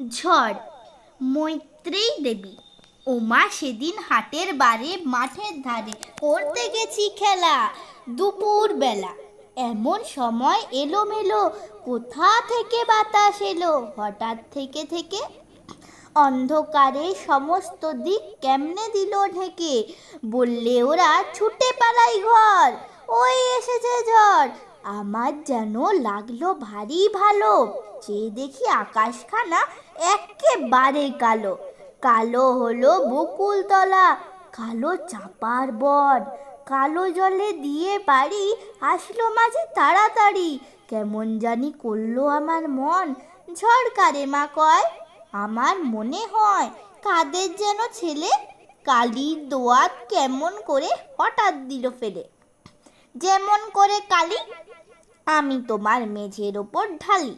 ঝড়, মৈত্রেয়ী দেবী। ওমা সেদিন হাটের বারে মাঠের ধারে করতে গেছি খেলা দুপুর বেলা। এমন সময় এলোমেলো কোথা থেকে বাতাস এলো? হঠাৎ থেকে থেকে অন্ধকারে সমস্ত দিক কেমনে দিল ঢেকে? বললে ওরা, ছুটে পালাই ঘর, ওই এসেছে ঝড় আমার যেন লাগল ভারী ভালো। যে দেখি আকাশখানা একেবারে কালো। কালো হলো বকুলতলা, কালো চাপার বন। কালো জলে দিয়ে বাড়ি আসলো মাঝে তাড়াতাড়ি। কেমন জানি করল আমার মন। ঝড় কারে মা কয়, আমার মনে হয় কাদের যেন ছেলে। কালির দোয়াত কেমন করে হঠাৎ দিল ফেলে। যেমন করে কালি, আমি তোমার মেঝের ওপর ঢালি।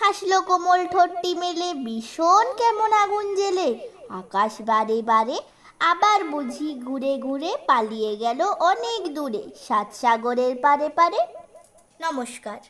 হাসলো কোমল ঠোঁটটি মেলে, ভীষণ কেমন আগুন জেলে। আকাশ বারে বারে আবার বুঝি ঘুরে ঘুরে পালিয়ে গেল অনেক দূরে, সাত সাগরের পারে পারে। নমস্কার।